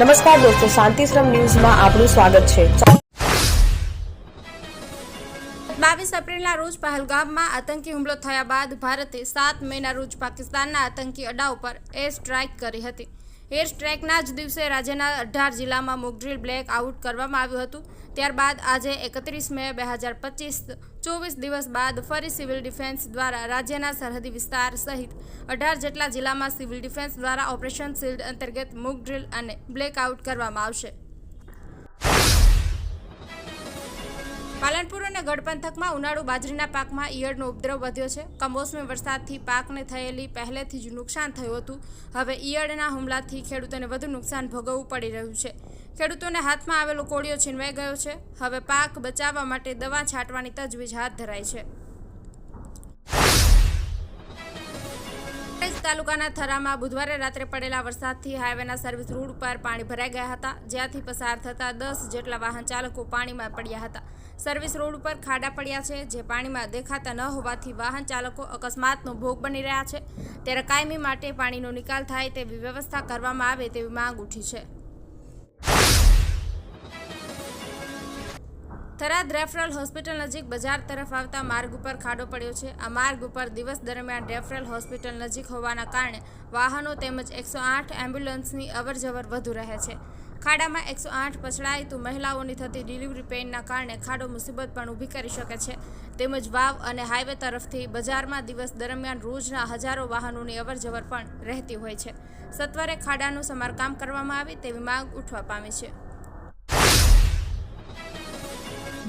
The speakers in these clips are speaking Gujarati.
નમસ્કાર દોસ્તો, શાંતિશ્રમ ન્યૂઝમાં આપનું સ્વાગત છે. બાવીસ એપ્રિલના રોજ પહલગામમાં આતંકી હુમલો થયા બાદ ભારતે સાત મેના રોજ પાકિસ્તાનના આતંકી અડા ઉપર એર સ્ટ્રાઇક કરી હતી. એર સ્ટ્રાઇકના જ દિવસે રાજ્યના અઢાર જિલ્લામાં મોકડ્રીલ બ્લેક આઉટ કરવામાં આવ્યું હતું. ત્યારબાદ આજે એકત્રીસ મે બે હજાર પચીસ, ચોવીસ દિવસ બાદ ફરી સિવિલ ડિફેન્સ દ્વારા રાજ્યના સરહદી વિસ્તાર સહિત અઢાર જેટલા જિલ્લામાં સિવિલ ડિફેન્સ દ્વારા ઓપરેશન શિલ્ડ અંતર્ગત મોક અને બ્લેક આઉટ કરવામાં આવશે. પાલનપુર અને ગઢ પંથકમાં ઉનાળુ બાજરીના પાકમાં ઈયળનો ઉપદ્રવ વધ્યો છે. કમોસમી વરસાદથી પાકને થયેલી પહેલેથી જ નુકસાન થયું હતું. હવે ઈયળના હુમલાથી ખેડૂતોને વધુ નુકસાન ભોગવવું પડી રહ્યું છે. ખેડૂતોને હાથમાં આવેલો કોળિયો છીનવાઈ ગયો છે. હવે પાક બચાવવા માટે દવા છાંટવાની તજવીજ હાથ ધરાઈ છે. તાલુકાના થરામાં બુધવારે રાત્રે પડેલા વરસાદથી હાઈવેના સર્વિસ રોડ પર પાણી ભરાઈ ગયા હતા, જ્યાંથી પસાર થતા દસ જેટલા વાહન ચાલકો પાણીમાં પડ્યા હતા. સર્વિસ રોડ ઉપર ખાડા પડ્યા છે, જે પાણીમાં દેખાતા ન હોવાથી વાહન ચાલકો અકસ્માતનો ભોગ બની રહ્યા છે. ત્યારે કાયમી માટે પાણીનો નિકાલ થાય તેવી વ્યવસ્થા કરવામાં આવે તેવી માંગ ઉઠી છે. થરાદ રેફરલ હોસ્પિટલ નજીક બજાર તરફ આવતા માર્ગ ઉપર ખાડો પડ્યો છે. આ માર્ગ ઉપર દિવસ દરમિયાન રેફરલ હોસ્પિટલ નજીક હોવાના કારણે વાહનો તેમજ એકસો આઠ એમ્બ્યુલન્સની અવરજવર વધુ રહે છે. ખાડામાં એકસો આઠ પછડાય મહિલાઓની થતી ડિલિવરી પેઇનના કારણે ખાડો મુસીબત પણ ઊભી કરી શકે છે. તેમજ વાવ અને હાઈવે તરફથી બજારમાં દિવસ દરમિયાન રોજના હજારો વાહનોની અવરજવર પણ રહેતી હોય છે. સત્વરે ખાડાનું સમારકામ કરવામાં આવે તેવી માંગ ઉઠવા પામી છે.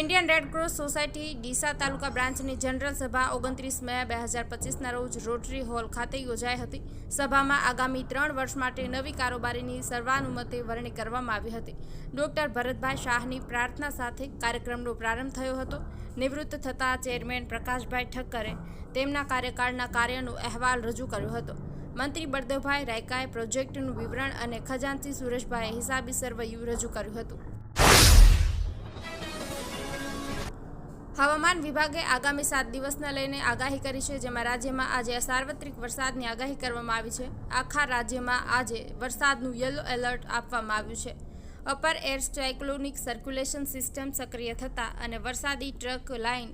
Indian red cross society Deesa taluka બ્રાન્ચની જનરલ સભા ઓગણત્રીસ મે બે હજાર પચીસના રોજ રોટરી હોલ ખાતે યોજાઈ હતી. સભામાં આગામી ત્રણ વર્ષ માટે નવી કારોબારીની સર્વાનુમતે વરણી કરવામાં આવી હતી. ડોક્ટર ભરતભાઈ શાહની પ્રાર્થના સાથે કાર્યક્રમનો પ્રારંભ થયો હતો. નિવૃત્ત થતા ચેરમેન પ્રકાશભાઈ ઠક્કરે તેમના કાર્યકાળના કાર્યનો અહેવાલ રજૂ કર્યો હતો. મંત્રી બળદેવભાઈ રાયકાએ પ્રોજેક્ટનું વિવરણ અને ખજાનચી સુરેશભાઈએ હિસાબી સર્વયુ રજૂ કર્યું હતું. હવામાન વિભાગે આગામી સાત દિવસના લઈને આગાહી કરી છે, જેમાં રાજ્યમાં આજે સાર્વત્રિક વરસાદની આગાહી કરવામાં આવી છે. આખા રાજ્યમાં આજે વરસાદનું યલો એલર્ટ આપવામાં આવ્યું છે. Upper air cyclonic circulation system સક્રિય થતાં અને વરસાદી ટ્રક લાઇન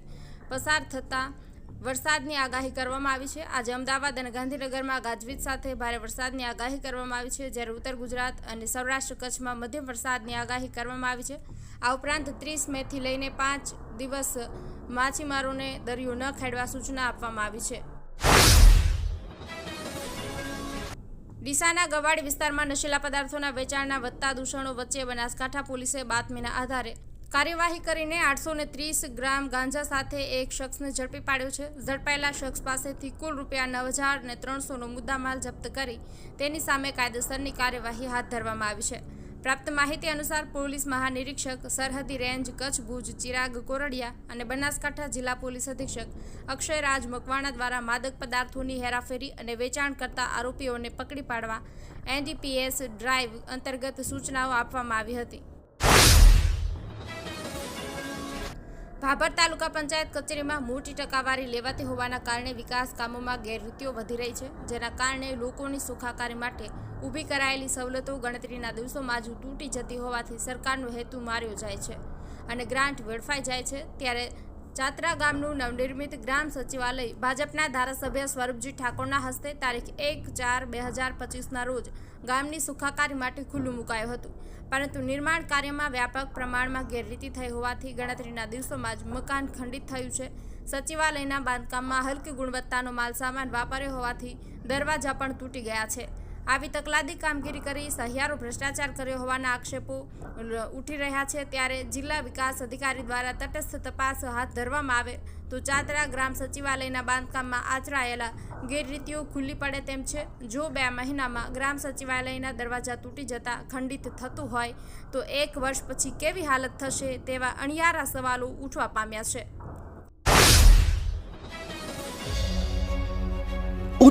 પસાર થતાં વરસાદની આગાહી કરવામાં આવી છે. આજે અમદાવાદ અને ગાંધીનગરમાં ગાજવીજ સાથે ભારે વરસાદની આગાહી કરવામાં આવી છે. જ્યારે ઉત્તર ગુજરાત અને સૌરાષ્ટ્ર કચ્છમાં મધ્યમ વરસાદની આગાહી કરવામાં આવી છે. આ ઉપરાંત ત્રીસ મેથી લઈને પાંચ દિવસ માછીમારોને દરિયો ન ખેડવા સૂચના આપવામાં આવી છે. ડીસાના ગવાડી વિસ્તારમાં નશીલા પદાર્થોના વેચાણના વધતા દૂષણો વચ્ચે બનાસકાંઠા પોલીસે બાતમીના આધારે કાર્યવાહી કરીને આઠસો ને ત્રીસ ગ્રામ ગાંજા સાથે એક શખ્સને ઝડપી પાડ્યો છે. ઝડપાયેલા શખ્સ પાસેથી કુલ રૂપિયા નવ હજાર ને ત્રણસોનો મુદ્દામાલ જપ્ત કરી તેની સામે કાયદેસરની કાર્યવાહી હાથ ધરવામાં આવી છે. પ્રાપ્ત માહિતી અનુસાર પોલીસ મહાનિરીક્ષક સરહદી રેન્જ, કચ્છ ભુજ, ચિરાગ, કોરડિયા અને બનાસકાંઠા જિલ્લા પોલીસ અધિક્ષક અક્ષય રાજ મકવાણા દ્વારા માદક પદાર્થોની હેરાફેરી અને વેચાણ કરતા આરોપીઓને પકડી પાડવા એનડીપીએસ ડ્રાઈવ અંતર્ગત સૂચનાઓ આપવામાં આવી હતી. ભાભર તાલુકા પંચાયત કચેરીમાં મોટી ટકાવારી લેવાતી હોવાના કારણે વિકાસ કામોમાં ગેરરીતિઓ વધી રહી છે, જેના કારણે લોકોની સુખાકારી માટે ઊભી કરાયેલી સવલતો ગણતરીના દિવસોમાં જ તૂટી જતી હોવાથી સરકારનો હેતુ માર્યો જાય છે અને ગ્રાન્ટ વેડફાઈ જાય છે, ત્યારે ચાત્રા ગામનું નવનિર્મિત ગ્રામ સચિવાલય ભાજપના ધારાસભ્ય સ્વરૂપજી ઠાકોરના હસ્તે તારીખ એક ચાર બે હજાર પચીસના રોજ ગામની સુખાકારી માટે ખુલ્લું મુકાયું હતું. પરંતુ નિર્માણ કાર્યમાં વ્યાપક પ્રમાણમાં ગેરરીતિ થઈ હોવાથી ગણતરીના દિવસોમાં જ મકાન ખંડિત થયું છે. સચિવાલયના બાંધકામમાં હલકી ગુણવત્તાનો માલસામાન વાપર્યો હોવાથી દરવાજા પણ તૂટી ગયા છે. આવી તકલાદી કામગીરી કરી સહિયારો ભ્રષ્ટાચાર કર્યો હોવાના આક્ષેપો ઉઠી રહ્યા છે. ત્યારે જિલ્લા વિકાસ અધિકારી દ્વારા તટસ્થ તપાસ હાથ ધરવામાં આવે તો ચાતરા ગ્રામ સચિવાલયના બાંધકામમાં આચરાયેલા ગેરરીતિઓ ખુલ્લી પડે તેમ છે. જો બે મહિનામાં ગ્રામ સચિવાલયના દરવાજા તૂટી જતા ખંડિત થતું હોય તો એક વર્ષ પછી કેવી હાલત થશે તેવા અણિયારા સવાલો ઉઠવા પામ્યા છે.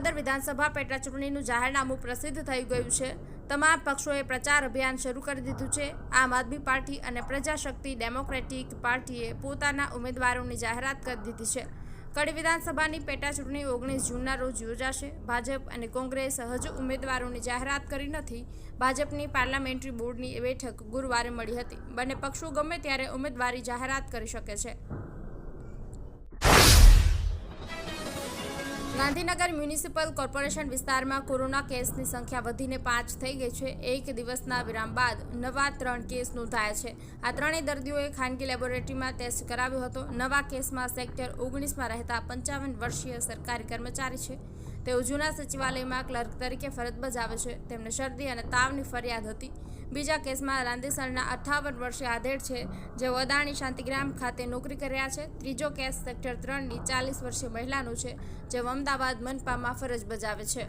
પ્રિય વિધાનસભા પેટા ચૂંટણીનું જાહેરનામું પ્રસિદ્ધ થઈ ગયું છે. તમામ પક્ષોએ પ્રચાર અભિયાન શરૂ કરી દીધું છે. આમ આદમી પાર્ટી અને પ્રજાશક્તિ ડેમોક્રેટિક પાર્ટીએ પોતાના ઉમેદવારોની જાહેરાત કરી દીધી છે. કડી વિધાનસભાની પેટા ચૂંટણી ઓગણીસ જૂનના રોજ યોજાશે. ભાજપ અને કોંગ્રેસ હજુ ઉમેદવારોની જાહેરાત કરી નથી. ભાજપની પાર્લામેન્ટરી બોર્ડની બેઠક ગુરુવારે મળી હતી. બંને પક્ષો ગમે ત્યારે ઉમેદવારી જાહેરાત કરી શકે છે. ગાંધીનગર મ્યુનિસિપલ કોર્પોરેશન વિસ્તારમાં કોરોના કેસની સંખ્યા વધીને પાંચ થઈ ગઈ છે. એક દિવસના વિરામ બાદ નવા ત્રણ કેસ નોંધાયા છે. આ ત્રણેય દર્દીઓએ ખાનગી લેબોરેટરીમાં ટેસ્ટ કરાવ્યો હતો. નવા કેસમાં સેક્ટર ઓગણીસમાં રહેતા પંચાવન વર્ષીય સરકારી કર્મચારી છે. તેઓ જૂના સચિવાલયમાં ક્લર્ક તરીકે ફરજ બજાવે છે. તેમને શરદી અને તાવની ફરિયાદ હતી. બીજા કેસમાં રાંદેસરના અઠ્ઠાવન વર્ષે આધેડ છે, જેઓ અદાણી શાંતિગ્રામ ખાતે નોકરી કર્યા છે. ત્રીજો કેસ સેક્ટર ત્રણની ચાલીસ વર્ષીય મહિલાનો છે, જેઓ અમદાવાદ મનપામાં ફરજ બજાવે છે.